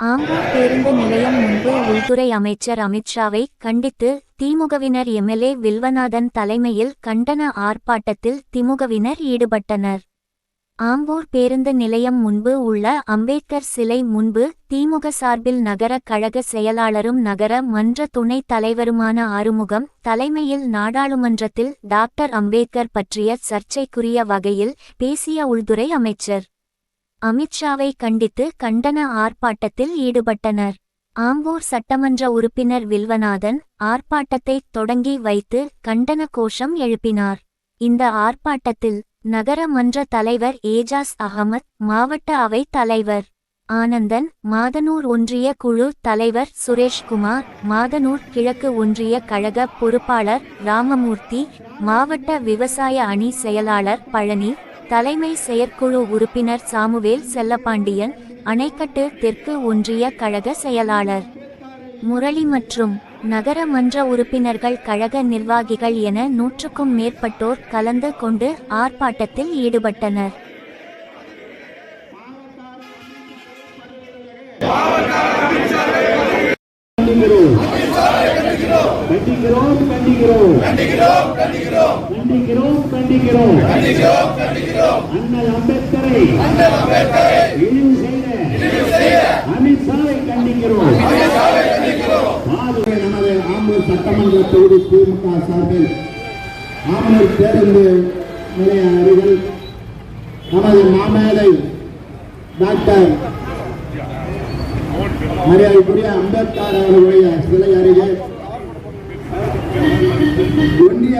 ஆம்பூர் பேருந்து நிலையம் முன்பு உள்துறை அமைச்சர் அமித்ஷாவை கண்டித்து திமுகவினர் எம்எல்ஏ வில்வநாதன் தலைமையில் கண்டன ஆர்ப்பாட்டத்தில் திமுகவினர் ஈடுபட்டனர். ஆம்பூர் பேருந்து நிலையம் முன்பு உள்ள அம்பேத்கர் சிலை முன்பு திமுக சார்பில் நகர கழக செயலாளரும் நகர மன்ற துணைத் தலைவருமான ஆறுமுகம் தலைமையில் நாடாளுமன்றத்தில் டாக்டர் அம்பேத்கர் பற்றிய சர்ச்சைக்குரிய வகையில் பேசிய உள்துறை அமைச்சர். அமித்ஷாவை கண்டித்து கண்டன ஆர்ப்பாட்டத்தில் ஈடுபட்டனர். ஆம்பூர் சட்டமன்ற உறுப்பினர் வில்வநாதன் ஆர்ப்பாட்டத்தை தொடங்கி வைத்து கண்டன கோஷம் எழுப்பினார். இந்த ஆர்ப்பாட்டத்தில் நகர மன்ற தலைவர் ஏஜாஸ் அகமத் மாவட்ட அவை தலைவர் ஆனந்தன் மாதனூர் ஒன்றிய குழு தலைவர் சுரேஷ்குமார் மாதனூர் கிழக்கு ஒன்றிய கழக பொறுப்பாளர் ராமமூர்த்தி மாவட்ட விவசாய அணி செயலாளர் பழனி தலைமை செயற்குழு உறுப்பினர் சாமுவேல் செல்லப்பாண்டியன் அணைக்கட்டு தெற்கு ஒன்றிய கழக செயலாளர். முரளி மற்றும் நகர மன்ற உறுப்பினர்கள் கழக நிர்வாகிகள் என நூற்றுக்கும் மேற்பட்டோர் கலந்து கொண்டு ஆர்ப்பாட்டத்தில் ஈடுபட்டனர். கண்டிக்கிறோம் கண்டிக்கிறோம். கண்டிக்கிறோம் கண்டிக்கிறோம். அண்ணல் அம்பேத்கரை. இழிவு செய்த அமித்ஷாவை கண்டிக்கிறோம். பாதுகை நமது ஆம்பூர் சட்டமன்ற தொகுதி திமுக சார்பில் ஆம்பூர் பேருந்து நிலைய அருகில் நமது மாமேதை டாக்டர் மரியாதைக்குரிய அம்பேத்கர் அவர்களுடைய சிலை அருகே ஒன்றிய